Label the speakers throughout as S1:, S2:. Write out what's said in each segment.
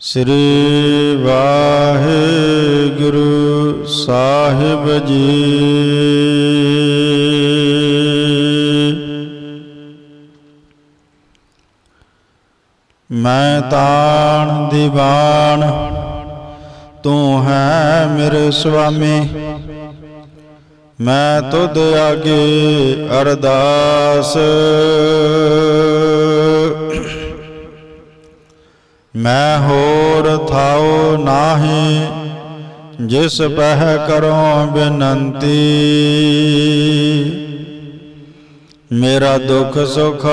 S1: ਸ੍ਰੀ ਵਾਹਿਗੁਰੂ ਸਾਹਿਬ ਜੀ। ਮੈਂ ਤਾਣ ਦੀਵਾਨ ਤੂੰ ਹੈ ਮੇਰੇ ਸੁਆਮੀ ਮੈਂ ਤੁਧ ਆਗੇ ਅਰਦਾਸ ਮੈਂ ਹੋਰ ਥਾਉ ਨਾਹੀ ਜਿਸ ਪਹਿ ਕਰੋ ਬੇਨੰਤੀ ਮੇਰਾ ਦੁੱਖ ਸੁਖ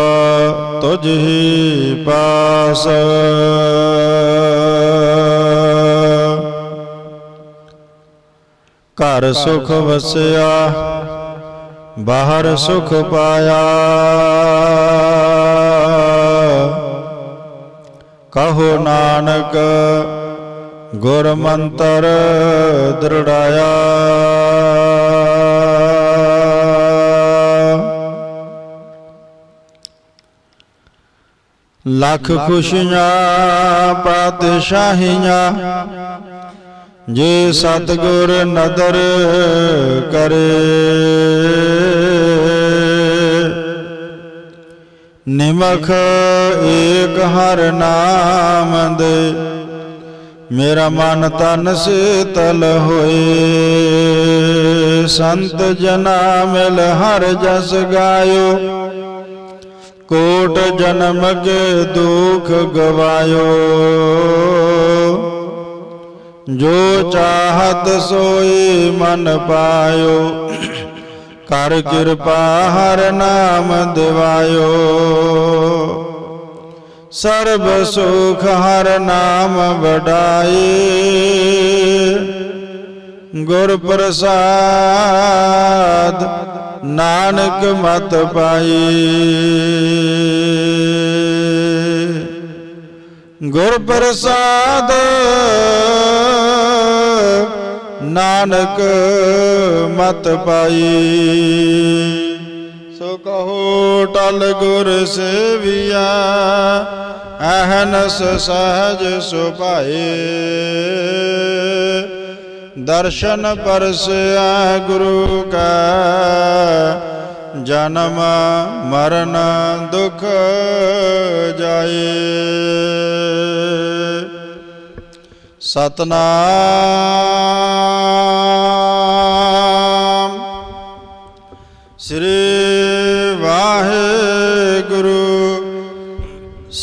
S1: ਤੁਝ ਹੀ ਪਾਸ ਘਰ ਸੁਖ ਵਸਿਆ ਬਾਹਰ ਸੁਖ ਪਾਇਆ। ਕਹੋ ਨਾਨਕ ਗੁਰ ਮੰਤਰ ਦ੍ਰਿੜਾਇਆ। ਲੱਖ ਖੁਸ਼ੀਆਂ ਪਾਤਸ਼ਾਹੀਆਂ ਜੇ ਸਤਗੁਰ ਨਦਰ ਕਰੇ। ਨਿਮਖ ਏਕ ਹਰ ਨਾਮ ਦੇ। ਮੇਰਾ ਮਨ ਤਨ ਸਿਤਲ ਹੋਏ। ਸੰਤ ਜਨਾ ਮਿਲ ਹਰ ਜਸ ਗਾਇਓ। ਕੋਟ ਜਨਮ ਕੇ ਦੁਖ ਗਵਾਇਓ। ਜੋ ਚਾਹਤ ਸੋਈ ਮਨ ਪਾਇਓ, ਕਰ ਕਿਰਪਾ ਹਰ ਨਾਮ ਦਿਵਾਇਓ। ਸਰਬ ਸੁਖ ਹਰ ਨਾਮ ਵਡਾਈ ਗੁਰ ਪ੍ਰਸਾਦ ਨਾਨਕ ਮਤ ਪਾਈ ਗੁਰ ਪ੍ਰਸਾਦ ਨਾਨਕ ਮਤ ਪਾਈ। ਸੋ ਕਹੋ ਟਲ ਗੁਰ ਸੇਵੀਆ, ਅਹਨਸ ਸਹਜ ਸੁਭਾਏ। ਦਰਸ਼ਨ ਪਰਸਿਆ ਗੁਰੂ ਕਾ, ਜਨਮ ਮਰਨ ਦੁਖ ਜਾਏ। ਸਤਨਾਮ।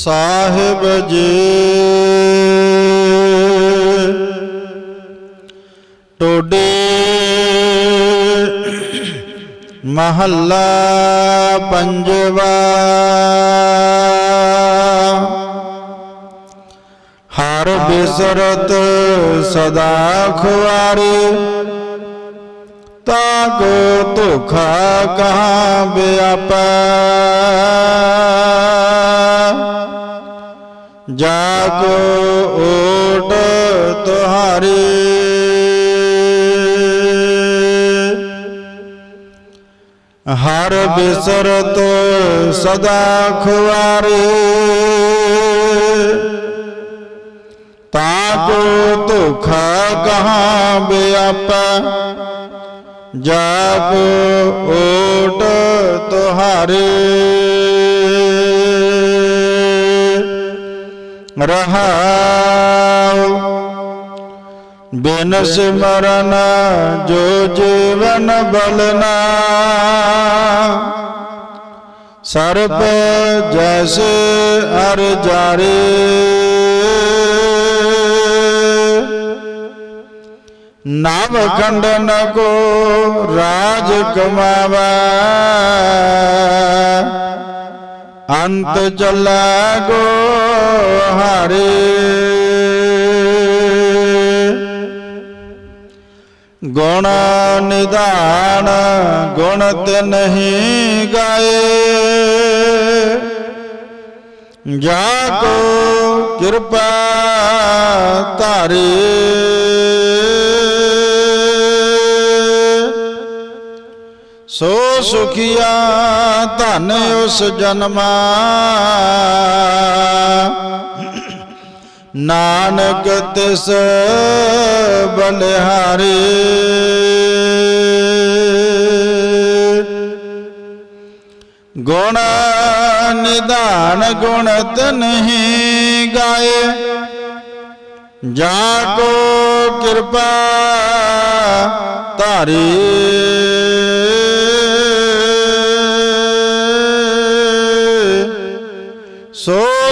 S1: ਸਾਹਿਬ ਜੀ। ਟੋਡੇ ਮਹੱਲਾ ਪੰਜਵਾ। ਹਰ ਬਿਸਰਤ ਸਦਾ ਖੁਆਰੇ। ਤਾ ਕੋ ਧੋਖਾ ਕਹਾਂ ਬਿਆਪੈ ਜਾ ਓਟ ਤੁਹਾਰੇ। ਹਰ ਬਿਸਰਤ ਸਦਾ ਖੁਆਰੇ। ਤਾ ਕੋ ਧੋਖਾ ਕਹਾਂ ਬਿਆਪੈ। ਜਾ ਓਟ ਤੁਹਾਰੇ। ਰਹਾਉ। ਬਿਨ ਸਿਮਰਨ ਜੋ ਜੀਵਨ ਬਲਨਾ ਸਰਪ ਜੈਸੇ ਅਰ ਜਾਰੇ। ਨਾਮ ਖੰਡਨ ਕੋ ਰਾਜ ਕਮਾਵਾ। ਅੰਤ ਚੱਲਾ ਗੋ ਹਾਰੇ। ਗੁਣ ਨਿਧਾਨ ਗੁਣ ਤੇ ਨਹੀਂ ਗਾਏ। ਜਾ ਕੋ ਕਿਰਪਾ ਧਾਰੇ। ਸੋ ਸੁਖੀਆ, ਧਨ ਉਸ ਜਨਮਾ। ਨਾਨਕ ਤਿਸ ਬਲਿਹਾਰੀ। ਗੁਣ ਨਿਧਾਨ ਗੁਣਤ ਨਹੀਂ ਗਾਏ। ਜਾ ਕੋ ਕਿਰਪਾ ਧਾਰੀ।